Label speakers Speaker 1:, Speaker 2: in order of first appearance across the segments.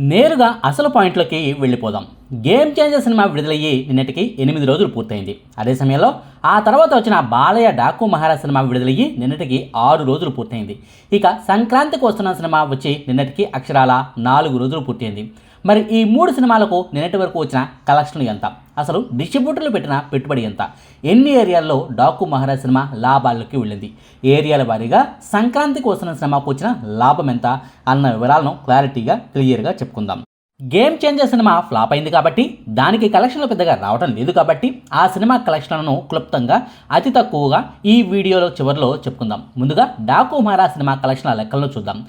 Speaker 1: నేరుగా అసలు పాయింట్లోకి వెళ్ళిపోదాం. గేమ్ చేంజర్ సినిమా విడుదలయ్యి నిన్నటికి ఎనిమిది రోజులు పూర్తయింది. అదే సమయంలో ఆ తర్వాత వచ్చిన బాలయ్య డాకు మహారాజ్ సినిమా విడుదలయ్యి నిన్నటికి ఆరు రోజులు పూర్తయింది. ఇక సంక్రాంతికి వస్తున్న సినిమా వచ్చి నిన్నటికి అక్షరాల నాలుగు రోజులు పూర్తయింది. మరి ఈ మూడు సినిమాలకు నిన్నటి వరకు వచ్చిన కలెక్షన్లు ఎంత? అసలు డిస్ట్రిబ్యూటర్లు పెట్టిన పెట్టుబడి ఎంత? ఎన్ని ఏరియాల్లో డాకు మహారాజ్ సినిమా లాభాల్లోకి వెళ్ళింది? ఏరియాల వారీగా సంక్రాంతికి వస్తున్న సినిమాకు వచ్చిన లాభం ఎంత? అన్న వివరాలను క్లారిటీగా క్లియర్గా చెప్పుకుందాం. గేమ్ చేంజర్ సినిమా ఫ్లాప్ అయింది కాబట్టి దానికి కలెక్షన్లు పెద్దగా రావడం లేదు కాబట్టి ఆ సినిమా కలెక్షన్లను క్లుప్తంగా అతి తక్కువగా ఈ వీడియోలో చివరిలో చెప్పుకుందాం. ముందుగా డాకు మహారాజ్ సినిమా కలెక్షన్ల లెక్కలను చూద్దాం.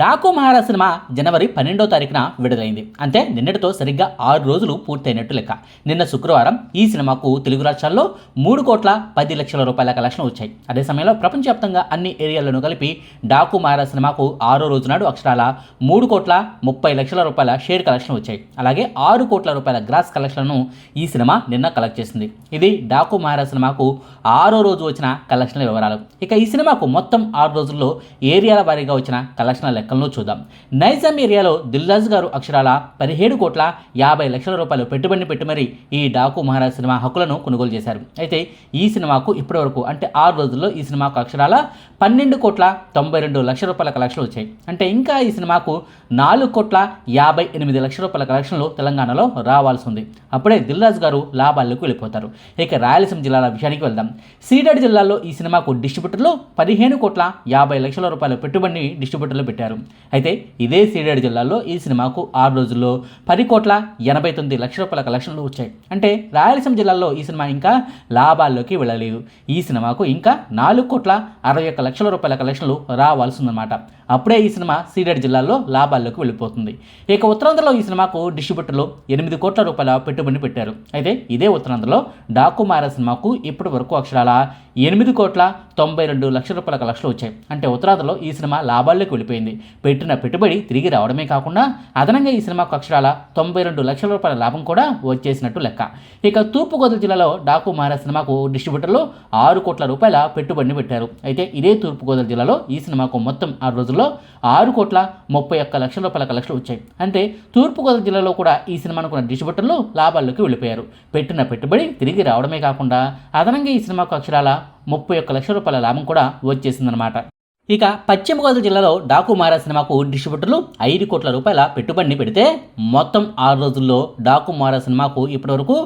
Speaker 1: డాకు మహారా సినిమా జనవరి పన్నెండో తారీఖున విడుదలైంది. అంటే నిన్నటితో సరిగ్గా ఆరు రోజులు పూర్తయినట్టు లెక్క. నిన్న శుక్రవారం ఈ సినిమాకు తెలుగు రాష్ట్రాల్లో మూడు కోట్ల పది లక్షల రూపాయల కలెక్షన్లు వచ్చాయి. అదే సమయంలో ప్రపంచవ్యాప్తంగా అన్ని ఏరియాలను కలిపి డాకు మహారా సినిమాకు ఆరో రోజు నాడు అక్షరాల మూడు కోట్ల ముప్పై లక్షల రూపాయల షేర్ కలెక్షన్ వచ్చాయి. అలాగే ఆరు కోట్ల రూపాయల గ్రాస్ కలెక్షన్లను ఈ సినిమా నిన్న కలెక్ట్ చేసింది. ఇది డాకు మహారా సినిమాకు ఆరో రోజు వచ్చిన కలెక్షన్ల వివరాలు. ఇక ఈ సినిమాకు మొత్తం ఆరు రోజుల్లో ఏరియాల వారీగా వచ్చిన కలెక్షన్ల లెక్కలను చూద్దాం. నైజాం ఏరియాలో దిల్రాజు గారు అక్షరాల పదిహేడు కోట్ల యాభై లక్షల రూపాయలు పెట్టుబడిని పెట్టి మరీ ఈ డాకు మహారాజ్ సినిమా హక్కులను కొనుగోలు చేశారు. అయితే ఈ సినిమాకు ఇప్పటివరకు అంటే ఆరు రోజుల్లో ఈ సినిమాకు అక్షరాల పన్నెండు కోట్ల తొంభై రెండు లక్షల రూపాయల కలెక్షన్లు వచ్చాయి. అంటే ఇంకా ఈ సినిమాకు నాలుగు కోట్ల యాభై ఎనిమిది లక్షల రూపాయల కలెక్షన్లు తెలంగాణలో రావాల్సి ఉంది. అప్పుడే దిల్రాజు గారు లాభాల్లోకి వెళ్ళిపోతారు. ఇక రాయలసీమ జిల్లాల విషయానికి వెళ్దాం. సీడాడి జిల్లాలో ఈ సినిమాకు డిస్ట్రిబ్యూటర్లు పదిహేను కోట్ల యాభై లక్షల రూపాయల పెట్టుబడిని డిస్ట్రిబ్యూటర్లు పెట్టారు. అయితే ఇదే సీడెడ్ జిల్లాలో ఈ సినిమాకు ఆరు రోజుల్లో పది కోట్ల ఎనభై తొమ్మిది లక్షల రూపాయల కలెక్షన్లు వచ్చాయి. అంటే రాయలసీమ జిల్లాలో ఈ సినిమా ఇంకా లాభాల్లోకి వెళ్ళలేదు. ఈ సినిమాకు ఇంకా నాలుగు కోట్ల అరవై ఒక్క లక్షల రూపాయల కలెక్షన్లు రావాల్సిందన్నమాట. అప్పుడే ఈ సినిమా సీడెడ్ జిల్లాలో లాభాల్లోకి వెళ్ళిపోతుంది. ఇక ఉత్తరాంధ్రలో ఈ సినిమాకు డిస్ట్రిబ్యూటర్లు ఎనిమిది కోట్ల రూపాయల పెట్టుబడి పెట్టారు. అయితే ఇదే ఉత్తరాంధ్రలో డాకుమార సినిమాకు ఇప్పటి వరకు అక్షరాల ఎనిమిది కోట్ల తొంభై రెండు లక్షల రూపాయల కలెక్షన్లు వచ్చాయి. అంటే ఉత్తరాంధ్రలో ఈ సినిమా లాభాల్లోకి వెళ్ళిపోయింది. పెట్టిన పెట్టుబడి తిరిగి రావడమే కాకుండా అదనంగా ఈ సినిమాకు అక్షరాల తొంభై రెండు లక్షల రూపాయల లాభం కూడా వచ్చేసినట్టు లెక్క. ఇక తూర్పుగోదావరి జిల్లాలో డాకు మారా సినిమాకు డిస్ట్రిబ్యూటర్లు ఆరు కోట్ల రూపాయల పెట్టుబడిని పెట్టారు. అయితే ఇదే తూర్పుగోదావరి జిల్లాలో ఈ సినిమాకు మొత్తం ఆరు రోజుల్లో ఆరు కోట్ల ముప్పై ఒక్క లక్షల రూపాయల కలెక్షన్లు వచ్చాయి. అంటే తూర్పుగోదావరి జిల్లాలో కూడా ఈ సినిమాను కొన్న డిస్ట్రిబ్యూటర్లు లాభాల్లోకి వెళ్ళిపోయారు. పెట్టిన పెట్టుబడి తిరిగి రావడమే కాకుండా అదనంగా ఈ సినిమాకు అక్షరాల ముప్పై ఒక్క లక్షల రూపాయల లాభం కూడా వచ్చేసిందనమాట ఇక పశ్చిమ గోదావరి జిల్లాలో డాకుమారా సినిమాకు డిస్ట్రిబ్యూటర్లు ఐదు కోట్ల రూపాయల పెట్టుబడిని పెడితే మొత్తం ఆరు రోజుల్లో డాకుమారా సినిమాకు ఇప్పటివరకు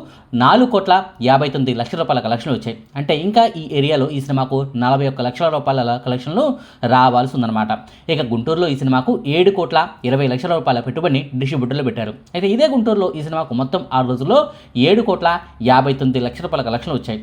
Speaker 1: నాలుగు కోట్ల యాభై తొమ్మిది లక్షల రూపాయల కలెక్షన్లు వచ్చాయి. అంటే ఇంకా ఈ ఏరియాలో ఈ సినిమాకు నలభై ఒక్క లక్షల రూపాయల కలెక్షన్లు రావాల్సి ఉందన్నమాట ఇక గుంటూరులో ఈ సినిమాకు ఏడు కోట్ల ఇరవై లక్షల రూపాయల పెట్టుబడిని డిస్ట్రిబ్యూటర్లు పెట్టారు. అయితే ఇదే గుంటూరులో ఈ సినిమాకు మొత్తం ఆరు రోజుల్లో ఏడు కోట్ల యాభై తొమ్మిది లక్షల రూపాయల కలెక్షన్లు వచ్చాయి.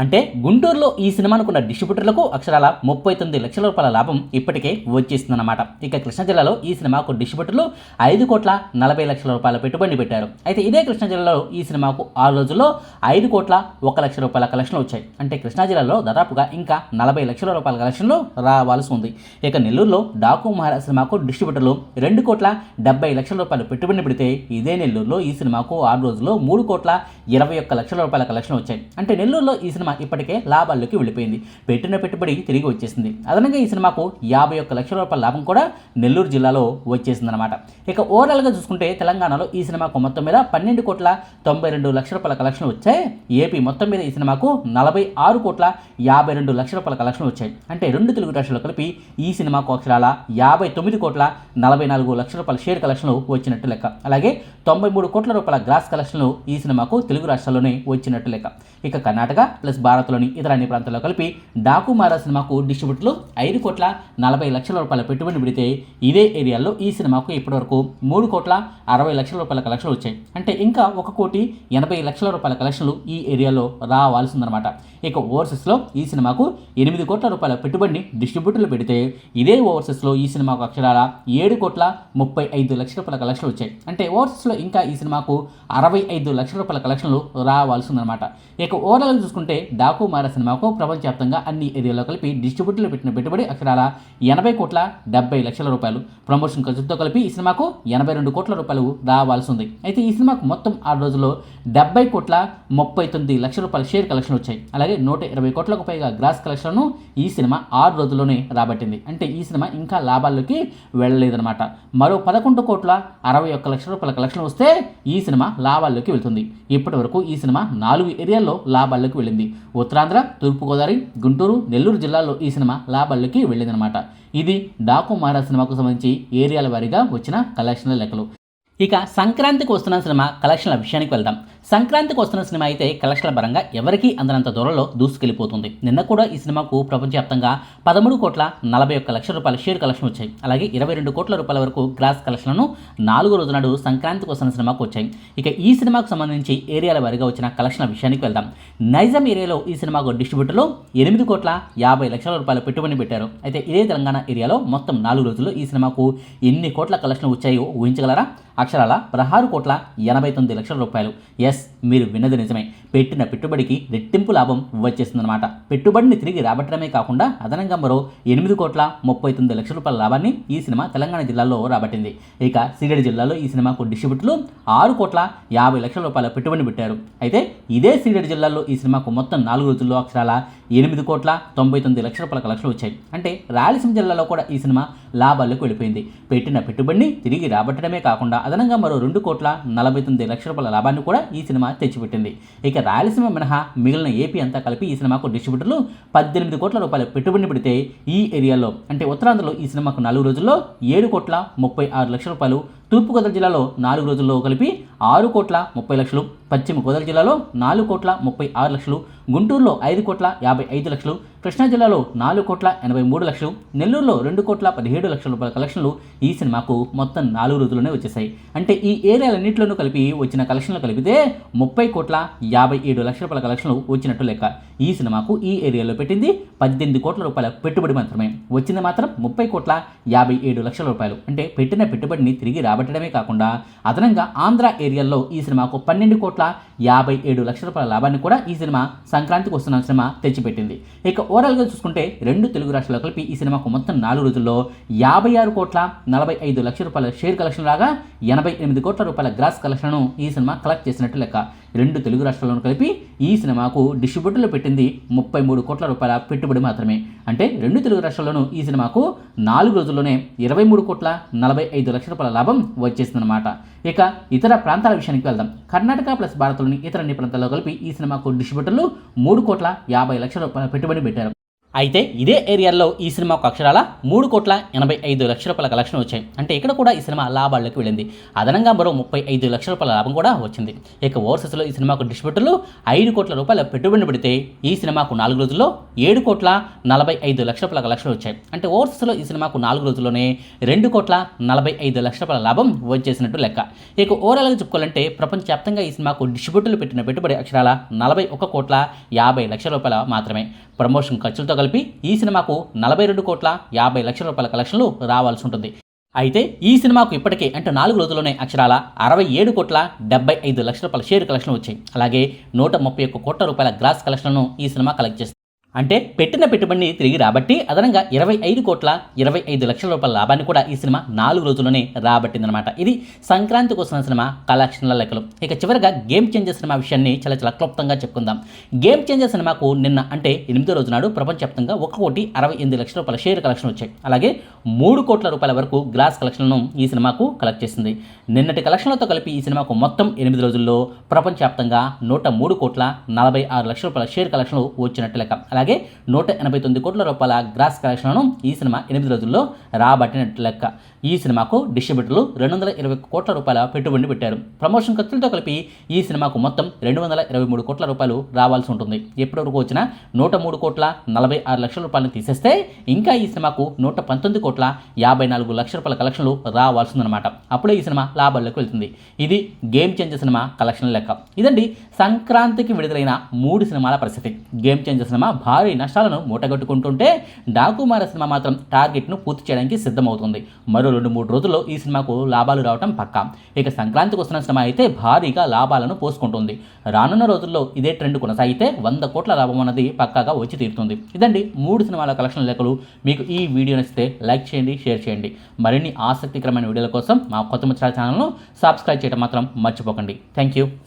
Speaker 1: అంటే గుంటూరులో ఈ సినిమాను కొన్న డిస్ట్రిబ్యూటర్లకు అక్షరాల ముప్పై తొమ్మిది లక్షల రూపాయల లాభం ఇప్పటికే వచ్చేస్తుందన్నమాట. ఇక కృష్ణా జిల్లాలో ఈ సినిమాకు డిస్ట్రిబ్యూటర్లు ఐదు కోట్ల నలభై లక్షల రూపాయల పెట్టుబడి పెట్టారు. అయితే ఇదే కృష్ణా జిల్లాలో ఈ సినిమాకు ఆరు రోజుల్లో ఐదు కోట్ల ఒక లక్ష రూపాయల కలెక్షన్లు వచ్చాయి. అంటే కృష్ణా జిల్లాలో దాదాపుగా ఇంకా నలభై లక్షల రూపాయల కలెక్షన్లు రావాల్సి ఉంది. ఇక నెల్లూరులో డాకు మహారాజ్ సినిమాకు డిస్ట్రిబ్యూటర్లు రెండు కోట్ల డెబ్బై లక్షల రూపాయలు పెట్టుబడి పెడితే ఇదే నెల్లూరులో ఈ సినిమాకు ఆరు రోజుల్లో మూడు కోట్ల ఇరవై ఒక్క లక్షల రూపాయల కలెక్షన్ వచ్చాయి. అంటే నెల్లూరులో ఈ సినిమా ఇప్పటికే లాభాల్లోకి వెళ్ళిపోయింది. పెట్టిన పెట్టుబడి తిరిగి వచ్చేసింది. అదనంగా ఈ సినిమాకు యాభై ఒక్క లక్షల రూపాయల లాభం కూడా నెల్లూరు జిల్లాలో వచ్చేసిందనమాట ఇక ఓవరాల్గా చూసుకుంటే తెలంగాణలో ఈ సినిమాకు మొత్తం మీద పన్నెండు కోట్ల తొంభై రెండు లక్షల రూపాయల కలెక్షన్ వచ్చాయి. ఏపీ మొత్తం మీద ఈ సినిమాకు నలభై ఆరు కోట్ల యాభై రెండు లక్షల రూపాయల కలెక్షన్ వచ్చాయి. అంటే రెండు తెలుగు రాష్ట్రాలు కలిపి ఈ సినిమాకు అక్షరాల యాభై తొమ్మిది కోట్ల నలభై నాలుగు లక్షల రూపాయల షేర్ కలెక్షన్లు వచ్చినట్టు లెక్క. అలాగే తొంభై మూడు కోట్ల రూపాయల గ్రాస్ కలెక్షన్లు ఈ సినిమాకు తెలుగు రాష్ట్రాల్లోనే వచ్చినట్టు లెక్క. ఇక కర్ణాటక ప్లస్ భారత్లోని ఇతర అన్ని ప్రాంతాల్లో కలిపి డాకు మారా సినిమాకు డిస్ట్రిబ్యూటర్లు ఐదు కోట్ల నలభై లక్షల రూపాయల పెట్టుబడి పెడితే ఇదే ఏరియాలో ఈ సినిమాకు ఇప్పటివరకు మూడు కోట్ల అరవై లక్షల రూపాయల కలెక్షన్లు వచ్చాయి. అంటే ఇంకా ఒక కోటి ఎనభై లక్షల రూపాయల కలెక్షన్లు ఈ ఏరియాలో రావాల్సిందనమాట ఇక ఓవర్సెస్లో ఈ సినిమాకు ఎనిమిది కోట్ల రూపాయల పెట్టుబడిని డిస్ట్రిబ్యూటర్లు పెడితే ఇదే ఓవర్సెస్లో ఈ సినిమాకు అక్షరాల ఏడు కోట్ల ముప్పై ఐదు లక్షల రూపాయల కలెక్షన్లు వచ్చాయి. అంటే ఓవర్సెస్లో ఇంకా ఈ సినిమాకు అరవై ఐదు లక్షల రూపాయల కలెక్షన్లు రావాల్సిందనమాట ఇక ఓవరాల్ చూసుకుంటే డాకు మార సినిమాకు ప్రపంచవ్యాప్తంగా అన్ని ఏరియాలో కలిపి డిస్ట్రిబ్యూటర్లు పెట్టిన పెట్టుబడి అక్షరాల ఎనభై కోట్ల డెబ్బై లక్షల రూపాయలు. ప్రమోషన్ ఖర్చుతో కలిపి ఈ సినిమాకు ఎనభై రెండు కోట్ల రూపాయలు రావాల్సి ఉంది అయితే ఈ సినిమాకు మొత్తం ఆరు రోజుల్లో డెబ్బై కోట్ల ముప్పై తొమ్మిది లక్షల రూపాయల షేర్ కలెక్షన్ వచ్చాయి. అలాగే నూట ఇరవై కోట్లకు పైగా గ్రాస్ కలెక్షన్ను ఈ సినిమా ఆరు రోజుల్లోనే రాబట్టింది. అంటే ఈ సినిమా ఇంకా లాభాల్లోకి వెళ్ళలేదన్నమాట. మరో పదకొండు కోట్ల అరవై ఒక్క లక్షల రూపాయల కలెక్షన్ వస్తే ఈ సినిమా లాభాల్లోకి వెళ్తుంది. ఇప్పటి వరకు ఈ సినిమా నాలుగు ఏరియాల్లో లాభాల్లోకి వెళ్ళింది. ఉత్తరాంధ్ర తూర్పుగోదావరి గుంటూరు నెల్లూరు జిల్లాల్లో ఈ సినిమా లాభాల్లోకి వెళ్ళిందనమాట ఇది డాకు మహారాజ్ సినిమాకు సంబంధించి ఏరియాల వారీగా వచ్చిన కలెక్షన్ల లెక్కలు. ఇక సంక్రాంతికి వస్తున్న సినిమా కలెక్షన్ల విషయానికి వెళ్దాం. సంక్రాంతికి వస్తున్న సినిమా అయితే కలెక్షన్ల పరంగా ఎవరికీ అందనంత దూరంలో దూసుకెళ్ళిపోతుంది నిన్న కూడా ఈ సినిమాకు ప్రపంచవ్యాప్తంగా పదమూడు కోట్ల నలభై ఒక్క లక్షల రూపాయల షేర్ కలెక్షన్ వచ్చాయి. అలాగే ఇరవై రెండు కోట్ల రూపాయల వరకు గ్రాస్ కలెక్షన్లను నాలుగో రోజు నాడు సంక్రాంతికి వస్తున్న సినిమాకు వచ్చాయి. ఇక ఈ సినిమాకు సంబంధించి ఏరియాల వారీగా వచ్చిన కలెక్షన్ల విషయానికి వెళ్దాం. నైజాం ఏరియాలో ఈ సినిమాకు డిస్ట్రిబ్యూటర్లు ఎనిమిది కోట్ల యాభై లక్షల రూపాయల పెట్టుబడి పెట్టారు. అయితే ఇదే తెలంగాణ ఏరియాలో మొత్తం నాలుగు రోజుల్లో ఈ సినిమాకు ఎన్ని కోట్ల కలెక్షన్లు వచ్చాయో ఊహించగలరా? అక్షరాల పదహారు కోట్ల ఎనభై తొమ్మిది లక్షల రూపాయలు. ఎస్ మీరు విన్నది నిజమే. పెట్టిన పెట్టుబడికి రెట్టింపు లాభం వచ్చేస్తుందన్నమాట పెట్టుబడిని తిరిగి రాబట్టడమే కాకుండా అదనంగా మరో ఎనిమిది కోట్ల ముప్పై తొమ్మిది లక్షల రూపాయల లాభాన్ని ఈ సినిమా తెలంగాణ జిల్లాలో రాబట్టింది. ఇక సిగడి జిల్లాలో ఈ సినిమాకు డిస్ట్రిబ్యూటర్లు ఆరు కోట్ల యాభై లక్షల రూపాయల పెట్టుబడి పెట్టారు. అయితే ఇదే సీడెడ్ జిల్లాలో ఈ సినిమాకు మొత్తం నాలుగు రోజుల్లో అక్షరాల ఎనిమిది కోట్ల తొంభై తొమ్మిది లక్షల రూపాయల కలెక్షన్లు వచ్చాయి. అంటే రాయలసీమ జిల్లాలో కూడా ఈ సినిమా లాభాల్లోకి వెళ్ళిపోయింది. పెట్టిన పెట్టుబడిని తిరిగి రాబట్టడమే కాకుండా అదనంగా మరో రెండు కోట్ల నలభై తొమ్మిది లక్షల రూపాయల లాభాన్ని కూడా ఈ సినిమా తెచ్చిపెట్టింది. ఇక రాయలసీమ మినహా మిగిలిన ఏపీ అంతా కలిపి ఈ సినిమాకు డిస్ట్రిబ్యూటర్లు పద్దెనిమిది కోట్ల రూపాయల పెట్టుబడిని పెడితే ఈ ఏరియాలో అంటే ఉత్తరాంధ్రలో ఈ సినిమాకు నాలుగు రోజుల్లో ఏడు కోట్ల ముప్పై ఆరు లక్షల రూపాయలు తూర్పుగోదావరి జిల్లాలో నాలుగు రోజుల్లో కలిపి ఆరు కోట్ల ముప్పై లక్షలు పశ్చిమ గోదావరి జిల్లాలో నాలుగు కోట్ల ముప్పై ఆరు లక్షలు గుంటూరులో ఐదు కోట్ల యాభై ఐదు లక్షలు కృష్ణా జిల్లాలో నాలుగు కోట్ల ఎనభై మూడు లక్షలు నెల్లూరులో రెండు కోట్ల పదిహేడు లక్షల రూపాయల కలెక్షన్లు ఈ సినిమాకు మొత్తం నాలుగు రోజుల్లోనే వచ్చేసాయి అంటే ఈ ఏరియాలన్నింటిలోనూ కలిపి వచ్చిన కలెక్షన్లు కలిపితే ముప్పై కోట్ల యాభై ఏడు లక్షల రూపాయల కలెక్షన్లు వచ్చినట్టు లెక్క. ఈ సినిమాకు ఈ ఏరియాలో పెట్టింది పద్దెనిమిది కోట్ల రూపాయల పెట్టుబడి మాత్రమే. వచ్చింది మాత్రం ముప్పై కోట్ల యాభై ఏడు లక్షల రూపాయలు. అంటే పెట్టిన పెట్టుబడిని తిరిగి రాబట్టడమే కాకుండా అదనంగా ఆంధ్ర ఏరియాలో ఈ సినిమాకు పన్నెండు కోట్ల యాభై ఏడు లక్షల రూపాయల లాభాన్ని కూడా ఈ సినిమా సంక్రాంతికి వస్తున్న సినిమా తెచ్చిపెట్టింది. ఇక ఓవరాల్గా చూసుకుంటే రెండు తెలుగు రాష్ట్రాల్లో కలిపి ఈ సినిమాకు మొత్తం నాలుగు రోజుల్లో యాభై ఆరు కోట్ల నలభై ఐదు లక్షల రూపాయల షేర్ కలెక్షన్ రాగా ఎనభై ఎనిమిది కోట్ల రూపాయల గ్రాస్ కలెక్షన్ను ఈ సినిమా కలెక్ట్ చేసినట్టు లెక్క. రెండు తెలుగు రాష్ట్రాలను కలిపి ఈ సినిమాకు డిస్ట్రిబ్యూటర్లు పెట్టింది ముప్పై మూడు కోట్ల రూపాయల పెట్టుబడి మాత్రమే. అంటే రెండు తెలుగు రాష్ట్రాల్లోనూ ఈ సినిమాకు నాలుగు రోజుల్లోనే ఇరవై మూడు కోట్ల నలభై ఐదు లక్షల రూపాయల లాభం వచ్చేసిందనమాట ఇక ఇతర ప్రాంతాల విషయానికి వెళ్దాం. కర్ణాటక ప్లస్ భారత్లోని ఇతర అన్ని ప్రాంతాల్లో కలిపి ఈ సినిమాకు డిస్ట్రిబ్యూటర్లు మూడు కోట్ల యాభై లక్షల రూపాయల పెట్టుబడి పెట్టారు. అయితే ఇదే ఏరియాలో ఈ సినిమాకు అక్షరాల మూడు కోట్ల ఎనభై ఐదు లక్షల రూపాయల కలెక్షన్ వచ్చాయి. అంటే ఇక్కడ కూడా ఈ సినిమా లాభాల్లోకి వెళ్ళింది. అదనంగా మరో ముప్పై ఐదు లక్షల రూపాయల లాభం కూడా వచ్చింది. ఇక ఓవర్సెస్లో ఈ సినిమాకు డిస్ట్రిబ్యూటర్లు ఐదు కోట్ల రూపాయల పెట్టుబడి పెడితే ఈ సినిమాకు నాలుగు రోజుల్లో ఏడు కోట్ల నలభై ఐదు లక్షల రూపాయల కలెక్షన్ వచ్చాయి. అంటే ఓవర్సెస్లో ఈ సినిమాకు నాలుగు రోజుల్లోనే రెండు కోట్ల నలభై ఐదు లక్షల రూపాయల లాభం వచ్చేసినట్టు లెక్క. ఇక ఓవరాల్గా చెప్పుకోవాలంటే ప్రపంచవ్యాప్తంగా ఈ సినిమాకు డిస్ట్రిబ్యూటర్లు పెట్టిన పెట్టుబడి అక్షరాల నలభై ఒక కోట్ల యాభై లక్షల రూపాయల మాత్రమే. ప్రమోషన్ ఖర్చులతో కలిపి ఈ సినిమాకు నలభై రెండు కోట్ల యాభై లక్షల రూపాయల కలెక్షన్లు రావాల్సి ఉంటుంది. అయితే ఈ సినిమాకు ఇప్పటికే అంటే నాలుగు రోజుల్లోనే అక్షరాల అరవై ఏడు కోట్ల డెబ్బై ఐదు లక్షల రూపాయల షేర్ కలెక్షన్ వచ్చాయి. అలాగే నూట ముప్పై ఒక్క కోట్ల రూపాయల గ్రాస్ కలెక్షన్లను ఈ సినిమా కలెక్ట్ చేస్తుంది. అంటే పెట్టిన పెట్టుబడిని తిరిగి రాబట్టి అదనంగా ఇరవై ఐదు కోట్ల ఇరవై ఐదు లక్షల రూపాయల లాభాన్ని కూడా ఈ సినిమా నాలుగు రోజుల్లోనే రాబట్టిందనమాట ఇది సంక్రాంతికి వస్తున్న సినిమా కలెక్షన్ల లెక్కలు. ఇక చివరిగా గేమ్ చేంజర్ సినిమా విషయాన్ని చాలా చాలా క్లుప్తంగా చెప్పుకుందాం. గేమ్ చేంజర్ సినిమాకు నిన్న అంటే ఎనిమిదో రోజు నాడు ప్రపంచవ్యాప్తంగా ఒక కోటి అరవై ఎనిమిది లక్షల రూపాయల షేర్ కలెక్షన్ వచ్చాయి. అలాగే మూడు కోట్ల రూపాయల వరకు గ్రాస్ కలెక్షన్లను ఈ సినిమాకు కలెక్ట్ చేసింది. నిన్నటి కలెక్షన్లతో కలిపి ఈ సినిమాకు మొత్తం ఎనిమిది రోజుల్లో ప్రపంచవ్యాప్తంగా నూట మూడు కోట్ల నలభై ఆరు లక్షల రూపాయల షేర్ కలెక్షన్లు వచ్చినట్టు లెక్క. అలాగే నూట ఎనభై తొమ్మిది కోట్ల రూపాయల గ్రాస్ కలెక్షన్లను ఈ సినిమా ఎనిమిది రోజుల్లో రాబట్టినట్టు లెక్క. ఈ సినిమాకు డిస్ట్రిబ్యూటర్లు రెండు వందల ఇరవై కోట్ల రూపాయల పెట్టుబడి పెట్టారు. ప్రమోషన్ ఖర్చులతో కలిపి ఈ సినిమాకు మొత్తం రెండు వందల ఇరవై మూడు కోట్ల రూపాయలు రావాల్సి ఉంటుంది. ఎప్పటివరకు వచ్చిన నూట మూడు కోట్ల నలభై ఆరు లక్షల రూపాయలను తీసేస్తే ఇంకా ఈ సినిమాకు నూట పంతొమ్మిది కోట్ల యాభై నాలుగు లక్షల రూపాయల కలెక్షన్లు రావాల్సిందనమాట అప్పుడే ఈ సినిమా లాభాల్లోకి వెళ్తుంది. ఇది గేమ్ చేంజర్ సినిమా కలెక్షన్ లెక్క. ఇదండి సంక్రాంతికి విడుదలైన మూడు సినిమాల పరిస్థితి. గేమ్ చేంజర్ సినిమా భారీ నష్టాలను మూటగట్టుకుంటుంటే డాకుమార సినిమా మాత్రం టార్గెట్ను పూర్తి చేయడానికి సిద్ధమవుతుంది. మరో రెండు మూడు రోజుల్లో ఈ సినిమాకు లాభాలు రావటం పక్కా. ఇక సంక్రాంతికి వస్తున్న సినిమా అయితే భారీగా లాభాలను పోసుకుంటుంది. రానున్న రోజుల్లో ఇదే ట్రెండ్ కొనసాగితే వంద కోట్ల లాభం అన్నది పక్కాగా వచ్చి తీరుతుంది. ఇదండి మూడు సినిమాల కలెక్షన్ లెక్కలు మీకు ఈ వీడియో నచ్చితే లైక్ చేయండి షేర్ చేయండి. మరిన్ని ఆసక్తికరమైన వీడియోల కోసం మా కొత్త ముచ్చాల ఛానల్ను సబ్స్క్రైబ్ చేయడం మాత్రం మర్చిపోకండి. Thank you.